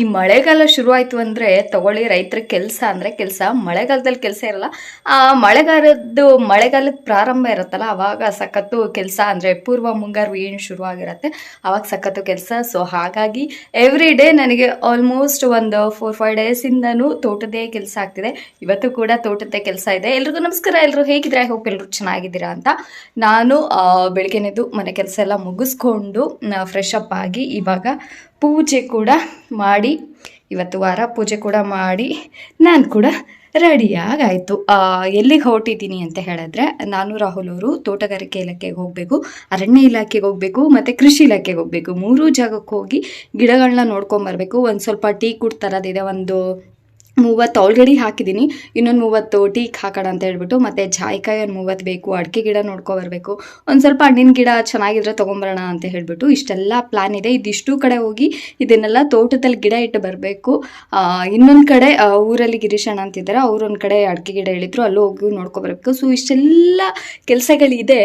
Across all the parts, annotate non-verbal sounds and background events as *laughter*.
ಈ ಮಳೆಗಾಲ ಶುರುವಾಯಿತು ಅಂದರೆ ತಗೊಳ್ಳಿ ರೈತರ ಕೆಲಸ ಅಂದರೆ ಕೆಲಸ. ಮಳೆಗಾಲದಲ್ಲಿ ಕೆಲಸ ಇರಲ್ಲ. ಆ ಮಳೆಗಾಲದ್ದು, ಮಳೆಗಾಲದ ಪ್ರಾರಂಭ ಇರುತ್ತಲ್ಲ, ಅವಾಗ ಸಖತ್ತು ಕೆಲಸ ಅಂದರೆ ಪೂರ್ವ ಮುಂಗಾರು ಏನು ಶುರುವಾಗಿರುತ್ತೆ, ಅವಾಗ ಸಖತ್ತು ಕೆಲಸ. ಸೊ ಹಾಗಾಗಿ ಎವ್ರಿ ಡೇ ನನಗೆ ಆಲ್ಮೋಸ್ಟ್ ಒಂದು ಫೋರ್ ಫೈವ್ ಡೇಸಿಂದನೂ ತೋಟದೇ ಕೆಲಸ ಆಗ್ತಿದೆ. ಇವತ್ತು ಕೂಡ ತೋಟದೇ ಕೆಲಸ ಇದೆ. ಎಲ್ರಿಗೂ ನಮಸ್ಕಾರ. ಎಲ್ಲರೂ ಹೇಗಿದ್ರೆ ಹೋಪ್ ಎಲ್ಲರೂ ಚೆನ್ನಾಗಿದ್ದೀರಾ ಅಂತ. ನಾನು ಬೆಳಗ್ಗೆನೆದ್ದು ಮನೆ ಕೆಲಸ ಎಲ್ಲ ಮುಗಿಸ್ಕೊಂಡು ಫ್ರೆಶ್ ಅಪ್ ಆಗಿ ಇವಾಗ ಪೂಜೆ ಕೂಡ ಮಾಡಿ, ಇವತ್ತು ವಾರ ಪೂಜೆ ಕೂಡ ಮಾಡಿ, ನಾನು ಕೂಡ ರೆಡಿಯಾಗಾಯಿತು ಎಲ್ಲಿಗೆ ಹೊರಟಿದ್ದೀನಿ ಅಂತ ಹೇಳಿದ್ರೆ, ನಾನು ರಾಹುಲ್ ಅವರು ತೋಟಗಾರಿಕೆ ಇಲಾಖೆಗೆ ಹೋಗಬೇಕು, ಅರಣ್ಯ ಇಲಾಖೆಗೆ ಹೋಗಬೇಕು, ಮತ್ತು ಕೃಷಿ ಇಲಾಖೆಗೆ ಹೋಗಬೇಕು. ಮೂರೂ ಜಾಗಕ್ಕೆ ಹೋಗಿ ಗಿಡಗಳನ್ನ ನೋಡ್ಕೊಂಬರ್ಬೇಕು. ಒಂದು ಸ್ವಲ್ಪ ಟೀ ಕುಡ್ ತರೋದಿದೆ ಒಂದು ಮೂವತ್ತು ಆಲ್ರೆಡಿ ಹಾಕಿದ್ದೀನಿ. ಇನ್ನೊಂದು ಮೂವತ್ತು ಟೀಕ್ ಹಾಕೋಣ ಅಂತ ಹೇಳ್ಬಿಟ್ಟು ಮತ್ತು ಜಾಯಿಕಾಯಿ ಒಂದು ಮೂವತ್ತು ಬೇಕು, ಅಡಿಕೆ ಗಿಡ ನೋಡ್ಕೊಬರ್ಬೇಕು ಒಂದು ಸ್ವಲ್ಪ ಹಣ್ಣಿನ ಗಿಡ ಚೆನ್ನಾಗಿದ್ರೆ ತೊಗೊಂಬರೋಣ ಅಂತ ಹೇಳ್ಬಿಟ್ಟು ಇಷ್ಟೆಲ್ಲ ಪ್ಲ್ಯಾನ್ ಇದೆ. ಇದಿಷ್ಟು ಕಡೆ ಹೋಗಿ ಇದನ್ನೆಲ್ಲ ತೋಟದಲ್ಲಿ ಗಿಡ ಇಟ್ಟು ಬರಬೇಕು. ಇನ್ನೊಂದು ಕಡೆ ಊರಲ್ಲಿ ಗಿರೀಶಣ್ಣ ಅಂತಿದ್ದಾರೆ. ಅವ್ರೊಂದು ಕಡೆ ಅಡಿಕೆ ಗಿಡ ಹೇಳಿದ್ರು. ಅಲ್ಲೂ ಹೋಗಿ ನೋಡ್ಕೊಬರ್ಬೇಕು ಸೊ ಇಷ್ಟೆಲ್ಲ ಕೆಲಸಗಳಿದೆ.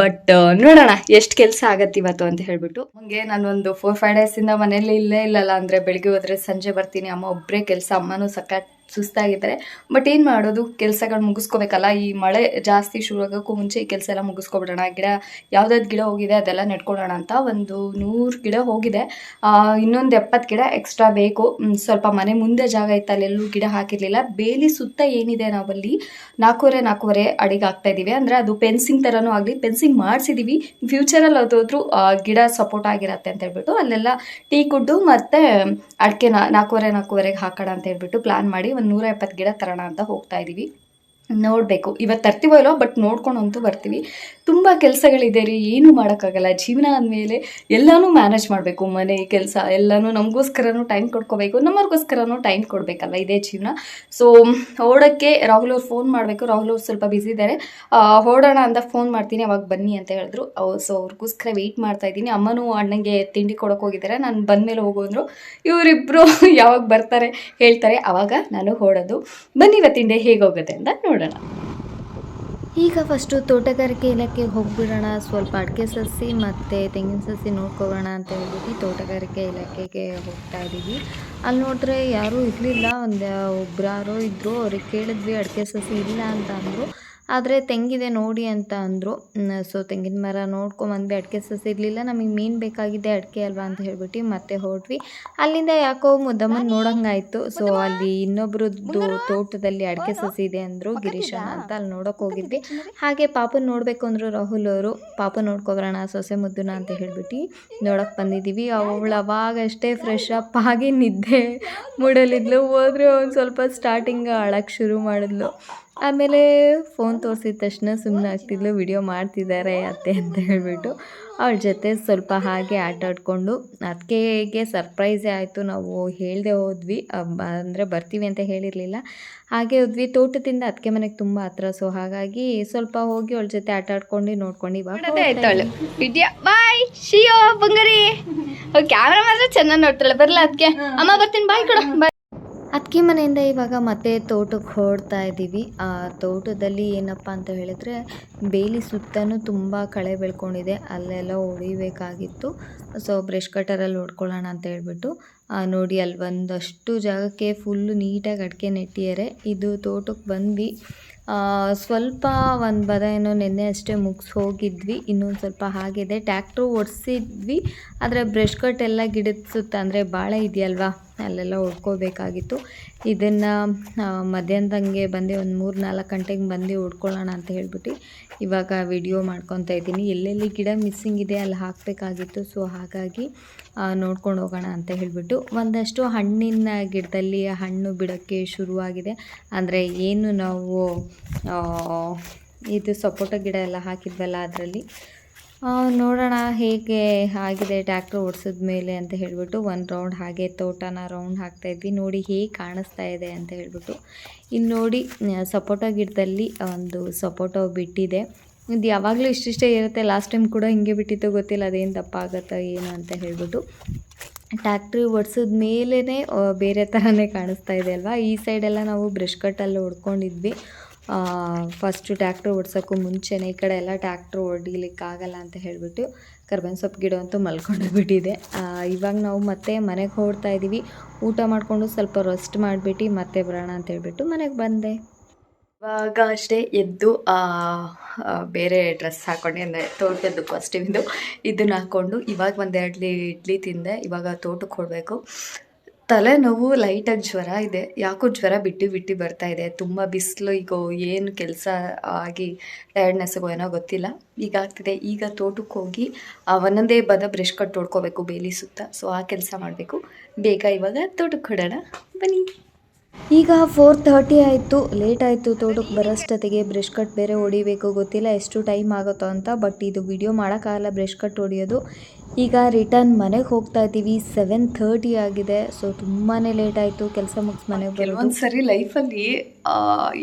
ಬಟ್ ನೋಡೋಣ ಎಷ್ಟು ಕೆಲಸ ಆಗತ್ತೆ ಇವತ್ತು ಅಂತ ಹೇಳ್ಬಿಟ್ಟು. ಹಂಗೆ ನಾನು ಒಂದು ಫೋರ್ ಫೈವ್ ಡೇಸಿಂದ ಮನೇಲಿ ಇಲ್ಲೇ ಇಲ್ಲಲ್ಲ ಅಂದರೆ ಬೆಳಿಗ್ಗೆ ಹೋದರೆ ಸಂಜೆ ಬರ್ತೀನಿ. ಅಮ್ಮ ಒಬ್ಬರೇ ಕೆಲಸ, ಅಮ್ಮನೂ ಸಖತ್ ಸುಸ್ತಾಗಿದ್ದಾರೆ. ಬಟ್ ಏನು ಮಾಡೋದು? ಕೆಲಸಗಳು ಮುಗಿಸ್ಕೋಬೇಕಲ್ಲ. ಈ ಮಳೆ ಜಾಸ್ತಿ ಶುರು ಆಗೋಕ್ಕೂ ಮುಂಚೆ ಈ ಕೆಲಸ ಎಲ್ಲ ಮುಗಿಸ್ಕೊಬಿಡೋಣ. ಗಿಡ ಯಾವುದಾದ್ರು ಗಿಡ ಹೋಗಿದೆ ಅದೆಲ್ಲ ನೆಟ್ಕೊಳ್ಳೋಣ ಅಂತ ಒಂದು ನೂರು ಗಿಡ ಹೋಗಿದೆ. ಇನ್ನೊಂದು ಎಪ್ಪತ್ತು ಗಿಡ ಎಕ್ಸ್ಟ್ರಾ ಬೇಕು. ಸ್ವಲ್ಪ ಮನೆ ಮುಂದೆ ಜಾಗ ಇತ್ತು, ಅಲ್ಲೆಲ್ಲೂ ಗಿಡ ಹಾಕಿರಲಿಲ್ಲ. ಬೇಲಿ ಸುತ್ತ ಏನಿದೆ ನಾವಲ್ಲಿ? ನಾಲ್ಕೂವರೆ ನಾಲ್ಕೂವರೆ ಅಡಿಗೆ ಹಾಕ್ತಾ ಇದ್ದೀವಿ ಅಂದರೆ ಅದು ಪೆನ್ಸಿಂಗ್ ಥರನೂ ಆಗಲಿ ಪೆನ್ಸಿಂಗ್ ಮಾಡಿಸಿದ್ದೀವಿ ಫ್ಯೂಚರಲ್ಲಿ ಅದಾದ್ರೂ ಗಿಡ ಸಪೋರ್ಟ್ ಆಗಿರತ್ತೆ ಅಂತ ಹೇಳ್ಬಿಟ್ಟು ಅಲ್ಲೆಲ್ಲ ಟೀ ಕುಡ್ಡು ಮತ್ತು ಅಡಿಕೆ ನಾಲ್ಕೂವರೆ, ನಾಲ್ಕೂವರೆಗೆ ಹಾಕೋಣ ಅಂತ ಹೇಳ್ಬಿಟ್ಟು ಪ್ಲ್ಯಾನ್ ಮಾಡಿ ಒಂದು ನೂರ ಎಪ್ಪತ್ತು ಗಿಡ ತರೋಣ ಅಂತ ಹೋಗ್ತಾ ಇದ್ದೀವಿ ನೋಡಬೇಕು. ಇವತ್ತು ತರ್ತೀವೋ ಇಲ್ಲೋ ಬಟ್ ನೋಡ್ಕೊಂಡು ಅಂತೂ ಬರ್ತೀವಿ. ತುಂಬ ಕೆಲಸಗಳಿದೆ ರೀ ಏನೂ ಮಾಡೋಕ್ಕಾಗಲ್ಲ. ಜೀವನ ಅಂದಮೇಲೆ ಎಲ್ಲನೂ ಮ್ಯಾನೇಜ್ ಮಾಡಬೇಕು. ಮನೆ, ಕೆಲಸ ಎಲ್ಲನೂ ನಮಗೋಸ್ಕರನೂ ಟೈಮ್ ಕೊಡ್ಕೋಬೇಕು. ನಮ್ಮವ್ರಿಗೋಸ್ಕರನೂ ಟೈಮ್ ಕೊಡಬೇಕಲ್ಲ ಇದೇ ಜೀವನ? ಸೊ ಓಡೋಕ್ಕೆ ರಾಹುಲ್ ಅವ್ರು ಫೋನ್ ಮಾಡಬೇಕು. ರಾಹುಲ್ ಅವ್ರು ಸ್ವಲ್ಪ ಬ್ಯುಸಿ ಇದ್ದಾರೆ ಓಡೋಣ ಅಂತ ಫೋನ್ ಮಾಡ್ತೀನಿ. ಅವಾಗ ಬನ್ನಿ ಅಂತ ಹೇಳಿದ್ರು. ಸೊ ಅವ್ರಿಗೋಸ್ಕರ ವೆಯ್ಟ್ ಮಾಡ್ತಾ ಇದ್ದೀನಿ. ಅಮ್ಮನೂ ಅಣ್ಣಂಗೆ ತಿಂಡಿ ಕೊಡೋಕೆ ಹೋಗಿದ್ದಾರೆ ನಾನು ಬಂದಮೇಲೆ ಅಂದರು. ಇವರಿಬ್ಬರು *laughs* ಯಾವಾಗ ಬರ್ತಾರೆ ಹೇಳ್ತಾರೆ. ಆವಾಗ ನಾನು ಓಡೋದು. ಬನ್ನಿ ಇವತ್ತಿಂಡೆ ಹೇಗೆ ಹೋಗುತ್ತೆ ಅಂತ ನೋಡೋಣ. ಈಗ ಫಸ್ಟು ತೋಟಗಾರಿಕೆ ಇಲಾಖೆ ಹೋಗಿಬಿಡೋಣ. ಸ್ವಲ್ಪ ಅಡಿಕೆ ಸಸಿ ಮತ್ತು ತೆಂಗಿನ ಸಸಿ ನೋಡ್ಕೋಬೋಣ ಅಂತ ಹೇಳ್ಬಿಟ್ಟು ತೋಟಗಾರಿಕೆ ಇಲಾಖೆಗೆ ಹೋಗ್ತಾ ಇದ್ದೀವಿ ಅಲ್ಲಿ ನೋಡಿದ್ರೆ ಯಾರೂ ಇರಲಿಲ್ಲ. ಒಂದು ಒಬ್ರು ಯಾರೋ ಇದ್ದರು ಅವ್ರಿಗೆ ಕೇಳಿದ್ವಿ ಅಡಿಕೆ ಸಸಿ ಇಲ್ಲ ಅಂತ ಅಂದರು. ಆದರೆ ತೆಂಗಿದೆ ನೋಡಿ ಅಂತ ಅಂದರು. ಸೊ ತೆಂಗಿನ ಮರ ನೋಡ್ಕೊಂಬಂದ್ವಿ ಅಡಿಕೆ ಸಸಿ ಇರಲಿಲ್ಲ. ನಮಗೆ ಮೀನು ಬೇಕಾಗಿದೆ ಅಡಿಕೆ ಅಲ್ವಾ ಅಂತ ಹೇಳ್ಬಿಟ್ಟು ಮತ್ತೆ ಹೊರಟ್ವಿ ಅಲ್ಲಿಂದ ಯಾಕೋ ಮುದ್ದಮ್ಮನ ನೋಡೋಂಗಾಯಿತು. ಸೊ ಅಲ್ಲಿ ಇನ್ನೊಬ್ರದ್ದು ತೋಟದಲ್ಲಿ ಅಡಿಕೆ ಸಸಿ ಇದೆ ಅಂದರು ಗಿರೀಶನ ಅಂತ ಅಲ್ಲಿ ನೋಡೋಕೆ ಹೋಗಿದ್ವಿ. ಹಾಗೆ ಪಾಪನ ನೋಡಬೇಕು ಅಂದರು ರಾಹುಲ್ ಅವರು. ಪಾಪ ನೋಡ್ಕೊಬರೋಣ ಸೊಸೆ ಮುದ್ದುನ ಅಂತ ಹೇಳ್ಬಿಟ್ಟು ನೋಡೋಕೆ ಬಂದಿದ್ದೀವಿ ಅವಳು ಅವಾಗಷ್ಟೇ ಫ್ರೆಶ್ ಅಪ್ ಆಗಿ ನಿದ್ದೆ ಮೂಡಲಿದ್ಲು. ಹೋದ್ರೆ ಒಂದು ಸ್ವಲ್ಪ ಸ್ಟಾರ್ಟಿಂಗ್ ಅಳಕ್ಕೆ ಶುರು ಮಾಡಿದ್ಲು. ಆಮೇಲೆ ಫೋನ್ ತೋರಿಸಿದ ತಕ್ಷಣ ಸುಮ್ಮನೆ ಆಗ್ತಿದ್ಲು ವಿಡಿಯೋ ಮಾಡ್ತಿದ್ದಾರೆ ಅತ್ತೆ ಅಂತ ಹೇಳ್ಬಿಟ್ಟು. ಅವಳ ಜೊತೆ ಸ್ವಲ್ಪ ಹಾಗೆ ಆಟ ಆಡಿಕೊಂಡು ಅದಕ್ಕೆ ಸರ್ಪ್ರೈಸೇ ಆಯಿತು. ನಾವು ಹೇಳದೆ ಹೋದ್ವಿ. ಅಂದರೆ ಬರ್ತೀವಿ ಅಂತ ಹೇಳಿರಲಿಲ್ಲ. ಹಾಗೆ ಹೋದ್ವಿ. ತೋಟದಿಂದ ಅದಕ್ಕೆ ಮನೆಗೆ ತುಂಬ ಹತ್ರ. ಸೊ ಹಾಗಾಗಿ ಸ್ವಲ್ಪ ಹೋಗಿ ಅವಳ ಜೊತೆ ಆಟ ಆಡ್ಕೊಂಡು ನೋಡ್ಕೊಂಡು ಇವಾಗ ಬಾಯ್ ಶಿಯೋ ಬಂಗಾರಿ. ಕ್ಯಾಮ್ರಾ ಮಾತ್ರ ಚೆನ್ನಾಗಿ ನೋಡ್ತಾಳೆ. ಬರಲ್ಲ ಅದಕ್ಕೆ ಅಮ್ಮ ಬರ್ತೀನಿ. ಬಾಯ್ ಕೊಡ. ಬಾಯ್ ಅದಕ್ಕೆ ಮನೆಯಿಂದ ಇವಾಗ ಮತ್ತೆ ತೋಟಕ್ಕೆ ಹೊರಡ್ತಾ ಇದ್ದೀವಿ. ಆ ತೋಟದಲ್ಲಿ ಏನಪ್ಪ ಅಂತ ಹೇಳಿದ್ರೆ ಬೇಲಿ ಸುತ್ತಲೂ ತುಂಬ ಕಳೆ ಬೆಳ್ಕೊಂಡಿದೆ. ಅಲ್ಲೆಲ್ಲ ಹೊಡಿಬೇಕಾಗಿತ್ತು. ಸೊ ಬ್ರಷ್ ಕಟರಲ್ಲಿ ಹೊಡ್ಕೊಳ್ಳೋಣ ಅಂತ ಹೇಳ್ಬಿಟ್ಟು ನೋಡಿ ಅಲ್ಲಿ ಒಂದಷ್ಟು ಜಾಗಕ್ಕೆ ಫುಲ್ಲು ನೀಟಾಗಿ ಅಡಿಕೆ ನೆಟ್ಟಿದ್ದಾರೆ. ಇದು ತೋಟಕ್ಕೆ ಬಂದ್ವಿ. ಸ್ವಲ್ಪ ಒಂದು ಬದ ಏನೋ ನಿನ್ನೆ ಅಷ್ಟೇ ಮುಗಿಸಿ ಹೋಗಿದ್ವಿ. ಇನ್ನೊಂದು ಸ್ವಲ್ಪ ಹಾಗಿದೆ ಟ್ಯಾಕ್ಟ್ರು ಓಡಿಸಿದ್ವಿ. ಆದರೆ ಬ್ರಷ್ ಕಟ್ ಎಲ್ಲ ಗಿಡದ ಸುತ್ತ ಅಂದರೆ ಬಾಳೆ ಇದೆಯಲ್ವಾ? ಅಲ್ಲೆಲ್ಲ ಹೊಡ್ಕೋಬೇಕಾಗಿತ್ತು ಇದನ್ನು ಮಧ್ಯಾಹ್ನದಂಗೆ ಬಂದು ಒಂದು ಮೂರು ನಾಲ್ಕು ಗಂಟೆಗೆ ಬಂದು ಹೊಡ್ಕೊಳ್ಳೋಣ ಅಂತ ಹೇಳ್ಬಿಟ್ಟು ಇವಾಗ ವಿಡಿಯೋ ಮಾಡ್ಕೊತಾ ಇದ್ದೀನಿ. ಎಲ್ಲೆಲ್ಲಿ ಗಿಡ ಮಿಸ್ಸಿಂಗ್ ಇದೆ ಅಲ್ಲಿ ಹಾಕಬೇಕಾಗಿತ್ತು. ಸೊ, ಹಾಗಾಗಿ ನೋಡ್ಕೊಂಡು ಹೋಗೋಣ ಅಂತ ಹೇಳಿಬಿಟ್ಟು ಒಂದಷ್ಟು ಹಣ್ಣಿನ ಗಿಡದಲ್ಲಿ ಹಣ್ಣು ಬಿಡೋಕ್ಕೆ ಶುರುವಾಗಿದೆ. ಅಂದರೆ ಏನು ನಾವು ಇದು ಸಪೋಟ ಗಿಡ ಎಲ್ಲ ಹಾಕಿದ್ವಲ್ಲ ಅದರಲ್ಲಿ ನೋಡೋಣ ಹೇಗೆ ಆಗಿದೆ ಟ್ಯಾಕ್ಟ್ರ್ ಓಡಿಸಿದ ಮೇಲೆ ಅಂತ ಹೇಳಿಬಿಟ್ಟು ಒಂದು ರೌಂಡ್ ಹಾಗೆ ತೋಟನ ರೌಂಡ್ ಹಾಕ್ತಾ ಇದ್ವಿ. ನೋಡಿ ಹೇಗೆ ಕಾಣಿಸ್ತಾ ಇದೆ ಅಂತ ಹೇಳಿಬಿಟ್ಟು. ಇಲ್ಲಿ ನೋಡಿ ಸಪೋಟೊ ಗಿಡದಲ್ಲಿ ಒಂದು ಸಪೋಟೊ ಬಿಟ್ಟಿದೆ. ಇದು ಯಾವಾಗಲೂ ಇಷ್ಟಿಷ್ಟೇ ಇರುತ್ತೆ. ಲಾಸ್ಟ್ ಟೈಮ್ ಕೂಡ ಹಿಂಗೆ ಬಿಟ್ಟಿತ್ತು, ಗೊತ್ತಿಲ್ಲ. ಅದೇನು ದಪ್ಪ ಆಗುತ್ತೋ ಏನು ಅಂತ ಹೇಳಿಬಿಟ್ಟು. ಟ್ಯಾಕ್ಟ್ರಿ ಒಡ್ಸಿದ ಮೇಲೇ ಬೇರೆ ಥರನೇ ಕಾಣಿಸ್ತಾ ಇದೆ ಅಲ್ವಾ? ಈ ಸೈಡೆಲ್ಲ ನಾವು ಬ್ರಷ್ ಕಟ್ಟಲ್ಲಿ ಹೊಡ್ಕೊಂಡಿದ್ವಿ. ಫಸ್ಟು ಟ್ಯಾಕ್ಟ್ರ್ ಓಡ್ಸೋಕ್ಕೂ ಮುಂಚೆನೇ ಈ ಕಡೆ ಎಲ್ಲ ಟ್ಯಾಕ್ಟ್ರ್ ಹೊಡಿಲಿಕ್ಕಾಗಲ್ಲ ಅಂತ ಹೇಳಿಬಿಟ್ಟು ಕರ್ಬೇವಿನ ಸೊಪ್ಪು ಗಿಡ ಅಂತೂ ಮಲ್ಕೊಂಡು ಬಿಟ್ಟಿದೆ. ಇವಾಗ ನಾವು ಮತ್ತೆ ಮನೆಗೆ ಹೊರಡ್ತಾ ಇದ್ದೀವಿ ಊಟ ಮಾಡಿಕೊಂಡು ಸ್ವಲ್ಪ ರೆಸ್ಟ್ ಮಾಡಿಬಿಟ್ಟು ಮತ್ತೆ ಬರೋಣ ಅಂತ ಹೇಳ್ಬಿಟ್ಟು ಮನೆಗೆ ಬಂದೆ. ಇವಾಗ ಅಷ್ಟೇ ಎದ್ದು ಬೇರೆ ಡ್ರೆಸ್ ಹಾಕೊಂಡೆ, ಅಂದರೆ ತೋಟದ್ದು ಇದು. ಇದನ್ನ ಹಾಕ್ಕೊಂಡು ಇವಾಗ ಒಂದೆರಡು ಇಡ್ಲಿ ತಿಂದೆ. ಇವಾಗ ತೋಟಕ್ಕೆ ಹೊಡಬೇಕು ತಲೆನೋವು ಲೈಟಾಗಿ ಜ್ವರ ಇದೆ. ಯಾಕೋ ಜ್ವರ ಬಿಟ್ಟು ಬಿಟ್ಟು ಬರ್ತಾ ಇದೆ. ತುಂಬ ಬಿಸಿಲು, ಈಗ ಏನು ಕೆಲಸ ಆಗಿ ಟಯರ್ಡ್ನೆಸ್ಗೋ ಏನೋ ಗೊತ್ತಿಲ್ಲ. ಈಗ ಆಗ್ತಿದೆ. ಈಗ ತೋಟಕ್ಕೆ ಹೋಗಿ ಒಂದೊಂದೇ ಬದ ಬ್ರಷ್ ಕಟ್ ತೋಡ್ಕೋಬೇಕು ಬೇಲಿ ಸುತ್ತ. ಸೊ ಆ ಕೆಲಸ ಮಾಡಬೇಕು. ಬೇಗ ಇವಾಗ ತೋಟಕ್ಕೆ ಹೊಡೋಣ. ಬನ್ನಿ. ಈಗ ಫೋರ್ ತರ್ಟಿ ಆಯಿತು. ಲೇಟ್ ಆಯಿತು ತೋಟಕ್ಕೆ ಬರೋಷ್ಟೊತ್ತಿಗೆ ಬ್ರಷ್ ಕಟ್ ಬೇರೆ ಹೊಡಿಬೇಕು. ಗೊತ್ತಿಲ್ಲ ಎಷ್ಟು ಟೈಮ್ ಆಗುತ್ತೋ ಅಂತ. ಬಟ್ ಇದು ವಿಡಿಯೋ ಮಾಡೋಕ್ಕಾಗಲ್ಲ ಬ್ರಷ್ ಕಟ್ ಹೊಡಿಯೋದು. ಈಗ ರಿಟರ್ನ್ ಮನೆಗೆ ಹೋಗ್ತಾ ಇದ್ದೀವಿ. ಸೆವೆನ್ ಥರ್ಟಿ ಆಗಿದೆ. ಸೊ ತುಂಬಾ ಲೇಟ್ ಆಯಿತು. ಕೆಲಸ ಮುಗಿಸ್ ಮನೆಗೆ ಬರೋದು. ಕೆಲವೊಂದು ಸರಿ ಲೈಫಲ್ಲಿ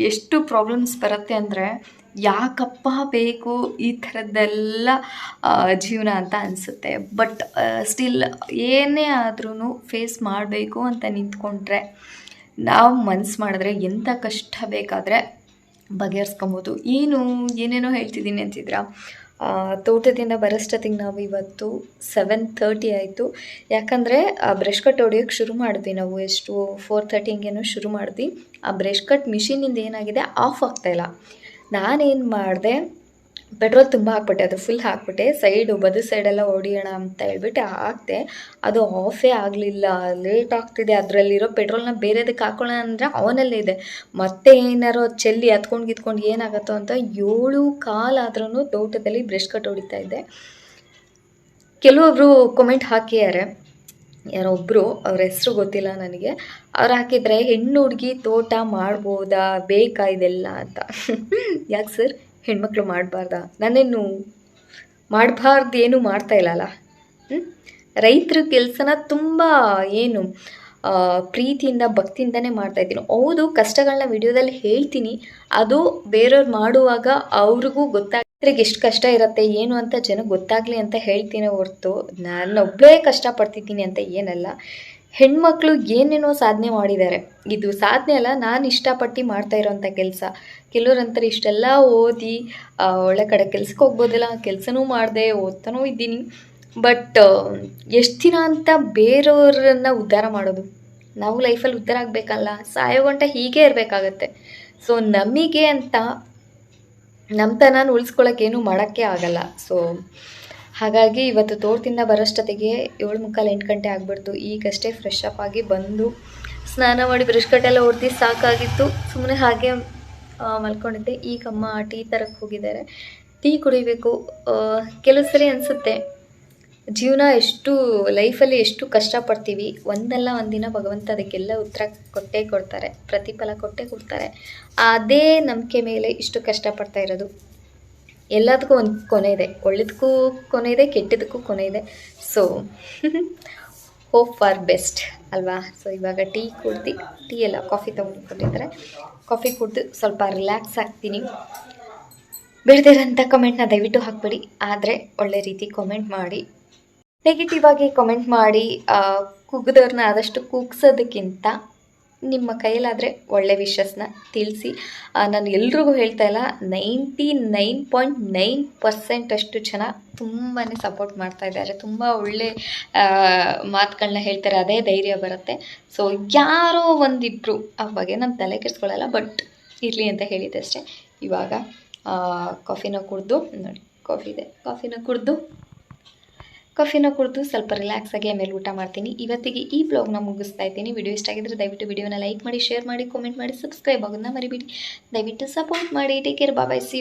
ಎಷ್ಟು ಪ್ರಾಬ್ಲಮ್ಸ್ ಬರುತ್ತೆ ಅಂದರೆ ಯಾಕಪ್ಪ ಬೇಕು ಈ ಥರದ್ದೆಲ್ಲ ಜೀವನ ಅಂತ ಅನಿಸುತ್ತೆ. ಬಟ್ ಸ್ಟಿಲ್ ಏನೇ ಆದ್ರೂ ಫೇಸ್ ಮಾಡಬೇಕು ಅಂತ ನಿಂತ್ಕೊಂಡ್ರೆ ನಾವು ಮನ್ಸು ಮಾಡಿದ್ರೆ ಎಂಥ ಕಷ್ಟ ಬೇಕಾದರೆ ಬಗೆಹರಿಸ್ಕೊಬೋದು. ಏನು ಏನೇನೋ ಹೇಳ್ತಿದ್ದೀನಿ ಅಂತಿದ್ರಾ ತೋಟದಿಂದ ಬರೋಷ್ಟೊತ್ತಿಗೆ ನಾವು ಇವತ್ತು ಸೆವೆನ್ ತರ್ಟಿ ಆಯಿತು. ಯಾಕಂದರೆ ಆ ಬ್ರಷ್ ಕಟ್ ಹೊಡಿಯೋಕ್ಕೆ ಶುರು ಮಾಡಿದ್ವಿ ನಾವು. ಎಷ್ಟು ಫೋರ್ ತರ್ಟಿ ಹಿಂಗೇನೋ ಶುರು ಮಾಡಿದ್ವಿ. ಆ ಬ್ರಷ್ ಕಟ್ ಮಿಷಿನಿಂದ ಏನಾಗಿದೆ? ಆಫ್ ಆಗ್ತಾಯಿಲ್ಲ ನಾನೇನು ಮಾಡಿದೆ? ಪೆಟ್ರೋಲ್ ತುಂಬ ಹಾಕ್ಬಿಟ್ಟೆ, ಅದು ಫುಲ್ ಹಾಕ್ಬಿಟ್ಟೆ. ಸೈಡು ಬದು ಸೈಡೆಲ್ಲ ಹೊಡಿಯೋಣ ಅಂತ ಹೇಳ್ಬಿಟ್ಟು ಹಾಕಿದೆ. ಅದು ಆಫೇ ಆಗಲಿಲ್ಲ ಲೇಟ್ ಆಗ್ತಿದೆ. ಅದರಲ್ಲಿರೋ ಪೆಟ್ರೋಲ್ನ ಬೇರೆದಕ್ಕೆ ಹಾಕೊಳ್ಳೋಣ ಅಂದರೆ ಅವನಲ್ಲೇ ಇದೆ. ಮತ್ತೆ ಏನಾರೋ ಚೆಲ್ಲಿ ಹತ್ಕೊಂಡು ಗಿತ್ಕೊಂಡು ಏನಾಗುತ್ತೋ ಅಂತ ಏಳು ಕಾಲಾದ್ರೂ ತೋಟದಲ್ಲಿ ಬ್ರಷ್ ಕಟ್ ಹೊಡಿತಾ ಇದ್ದೆ. ಕೆಲವೊಬ್ಬರು ಕಮೆಂಟ್ ಹಾಕಿದ್ದಾರೆ. ಯಾರೋ ಒಬ್ಬರು ಅವ್ರ ಹೆಸರು ಗೊತ್ತಿಲ್ಲ ನನಗೆ. ಅವ್ರು ಹಾಕಿದರೆ, ಹೆಣ್ಣು ಹುಡುಗಿ ತೋಟ ಮಾಡ್ಬೋದಾ? ಬೇಕಾ ಇದೆಲ್ಲ? ಅಂತ. *laughs* ಯಾಕೆ ಸರ್? ಹೆಣ್ಮಕ್ಳು ಮಾಡಬಾರ್ದಾ? ನಾನೇನು ಮಾಡಬಾರ್ದು ಏನು ಮಾಡ್ತಾ ಇಲ್ಲಲ್ಲ. ರೈತರ ಕೆಲಸನ ತುಂಬ ಏನು ಪ್ರೀತಿಯಿಂದ, ಭಕ್ತಿಯಿಂದನೇ ಮಾಡ್ತಾ ಇದ್ದೀನಿ. ಹೌದು ಕಷ್ಟಗಳನ್ನ ವಿಡಿಯೋದಲ್ಲಿ ಹೇಳ್ತೀನಿ. ಅದು ಬೇರೆಯವ್ರು ಮಾಡುವಾಗ ಅವ್ರಿಗೂ ಗೊತ್ತಾಗ್ರಿಗೆ ಎಷ್ಟು ಕಷ್ಟ ಇರುತ್ತೆ, ಏನು ಅಂತ ಜನಕ್ಕೆ ಗೊತ್ತಾಗಲಿ ಅಂತ ಹೇಳ್ತೀನಿ ಹೊರ್ತು. ನಾನೊಬ್ಬಳೇ ಕಷ್ಟಪಡ್ತಿದ್ದೀನಿ ಅಂತ ಏನಲ್ಲ. ಹೆಣ್ಮಕ್ಳು ಏನೇನೋ ಸಾಧನೆ ಮಾಡಿದ್ದಾರೆ. ಇದು ಸಾಧನೆ ಅಲ್ಲ, ನಾನು ಇಷ್ಟಪಟ್ಟು ಮಾಡ್ತಾ ಇರೋಂಥ ಕೆಲಸ. ಕೆಲವರಂತಾರೆ ಇಷ್ಟೆಲ್ಲ ಓದಿ ಒಳ್ಳೆ ಕಡೆ ಕೆಲ್ಸಕ್ಕೆ ಹೋಗ್ಬೋದಲ್ಲ, ಕೆಲಸನೂ ಮಾಡಿದೆ, ಓದ್ತಾನೂ ಇದ್ದೀನಿ. ಬಟ್ ಎಷ್ಟು ದಿನ ಅಂತ ಬೇರೆಯವ್ರನ್ನ ಉದ್ಧಾರ ಮಾಡೋದು? ನಾವು ಲೈಫಲ್ಲಿ ಉದ್ಧಾರ ಆಗಬೇಕಲ್ಲ? ಸಾಯೋ ಗಂಟ ಹೀಗೆ ಇರಬೇಕಾಗತ್ತೆ. ಸೊ, ನಮಗೆ ಅಂತ ನಮ್ಮತನ ಉಳಿಸ್ಕೊಳ್ಳೋಕ್ಕೇನು ಮಾಡೋಕ್ಕೆ ಆಗಲ್ಲ. ಸೊ ಹಾಗಾಗಿ ಇವತ್ತು ತೋಟದಿಂದ ಬರೋಷ್ಟೊತ್ತಿಗೆ ಏಳು ಮುಕ್ಕಾಲು ಎಂಟು ಗಂಟೆ ಆಗಿಬಿಡ್ತು. ಈಗಷ್ಟೇ ಫ್ರೆಶ್ ಅಪ್ ಆಗಿ ಬಂದು ಸ್ನಾನ ಮಾಡಿ ಬ್ರಷ್ ಕಟ್ಟೆಲ್ಲ ಹೊಡೆದು ಸಾಕಾಗಿತ್ತು. ಸುಮ್ಮನೆ ಹಾಗೆ ಮಲ್ಕೊಂಡಿದ್ದೆ. ಈಗ ಅಮ್ಮ ಟೀ ತರಕ್ಕೆ ಹೋಗಿದ್ದಾರೆ. ಟೀ ಕುಡಿಬೇಕು. ಕೆಲವು ಸರಿ ಅನಿಸುತ್ತೆ. ಜೀವನ ಎಷ್ಟು ಲೈಫಲ್ಲಿ ಎಷ್ಟು ಕಷ್ಟಪಡ್ತೀವಿ. ಒಂದಲ್ಲ ಒಂದಿನ ಭಗವಂತ ಅದಕ್ಕೆಲ್ಲ ಉತ್ತರ ಕೊಟ್ಟೇ ಕೊಡ್ತಾರೆ. ಪ್ರತಿಫಲ ಕೊಟ್ಟೇ ಕೊಡ್ತಾರೆ. ಅದೇ ನಂಬಿಕೆ ಮೇಲೆ ಇಷ್ಟು ಕಷ್ಟಪಡ್ತಾ ಇರೋದು. ಎಲ್ಲದಕ್ಕೂ ಒಂದು ಕೊನೆ ಇದೆ. ಒಳ್ಳೆದಕ್ಕೂ ಕೊನೆ ಇದೆ, ಕೆಟ್ಟದಕ್ಕೂ ಕೊನೆ ಇದೆ. ಸೊ ಹೋಪ್ ಫಾರ್ ಬೆಸ್ಟ್ ಅಲ್ವಾ? ಸೊ ಇವಾಗ ಟೀ ಕುಡ್ದು, ಟೀ ಎಲ್ಲ ಕಾಫಿ ತೊಗೊಂಡು ಕೊಟ್ಟಿದ್ದಾರೆ ಕಾಫಿ ಕುಡ್ದು ಸ್ವಲ್ಪ ರಿಲ್ಯಾಕ್ಸ್ ಆಗ್ತೀನಿ. ಬಿಡ್ದಿರೋಂಥ ಕಮೆಂಟ್ನ ದಯವಿಟ್ಟು ಹಾಕ್ಬಿಡಿ. ಆದರೆ ಒಳ್ಳೆ ರೀತಿ ಕಮೆಂಟ್ ಮಾಡಿ. ನೆಗೆಟಿವ್ ಆಗಿ ಕಮೆಂಟ್ ಮಾಡಿ ಕುಗ್ದವ್ರನ್ನ ಆದಷ್ಟು ಕುಗ್ಸೋದಕ್ಕಿಂತ ನಿಮ್ಮ ಕೈಯಲ್ಲಾದರೆ ಒಳ್ಳೆ ವಿಷಸ್ನ ತಿಳಿಸಿ. ನಾನು ಎಲ್ರಿಗೂ ಹೇಳ್ತಾ ಇಲ್ಲ ninety nine point nine percent ಅಷ್ಟು ಜನ ತುಂಬಾ ಸಪೋರ್ಟ್ ಮಾಡ್ತಾ ಇದ್ದಾರೆ. ತುಂಬ ಒಳ್ಳೆ ಮಾತುಗಳನ್ನ ಹೇಳ್ತಾರೆ, ಅದೇ ಧೈರ್ಯ ಬರುತ್ತೆ. ಸೊ ಯಾರೋ ಒಂದಿಬ್ಬರು ಆ ಬಗ್ಗೆ ನಾನು ತಲೆ ಕೆಡಿಸ್ಕೊಳ್ಳಲ್ಲ ಬಟ್ ಇರಲಿ ಅಂತ ಹೇಳಿದ್ದೆ ಅಷ್ಟೇ ಇವಾಗ ಕಾಫಿನ ಕುಡಿದು, ನೋಡಿ ಕಾಫಿ ಇದೆ. ಕಾಫಿನ ಕುಡಿದು. ಕಾಫಿನ ಕುಡಿದು ಸ್ವಲ್ಪ ರಿಲ್ಯಾಕ್ಸ್ ಆಗಿ ಆಮೇಲೆ ಊಟ ಮಾಡ್ತೀನಿ. ಇವತ್ತಿಗೆ ಈ ಬ್ಲಾಗ್ನ ಮುಗಿಸ್ತಾ ಇದ್ದೀನಿ. ವಿಡಿಯೋ ಇಷ್ಟ ಆಗಿದ್ರೆ ದಯವಿಟ್ಟು ವಿಡಿಯೋನ ಲೈಕ್ ಮಾಡಿ ಶೇರ್ ಮಾಡಿ ಕಾಮೆಂಟ್ ಮಾಡಿ ಸಬ್ಸ್ಕ್ರೈಬ್ ಆಗೋದನ್ನ ಮರಿಬೇಡಿ. ದಯವಿಟ್ಟು ಸಪೋರ್ಟ್ ಮಾಡಿ. Take care bye-bye C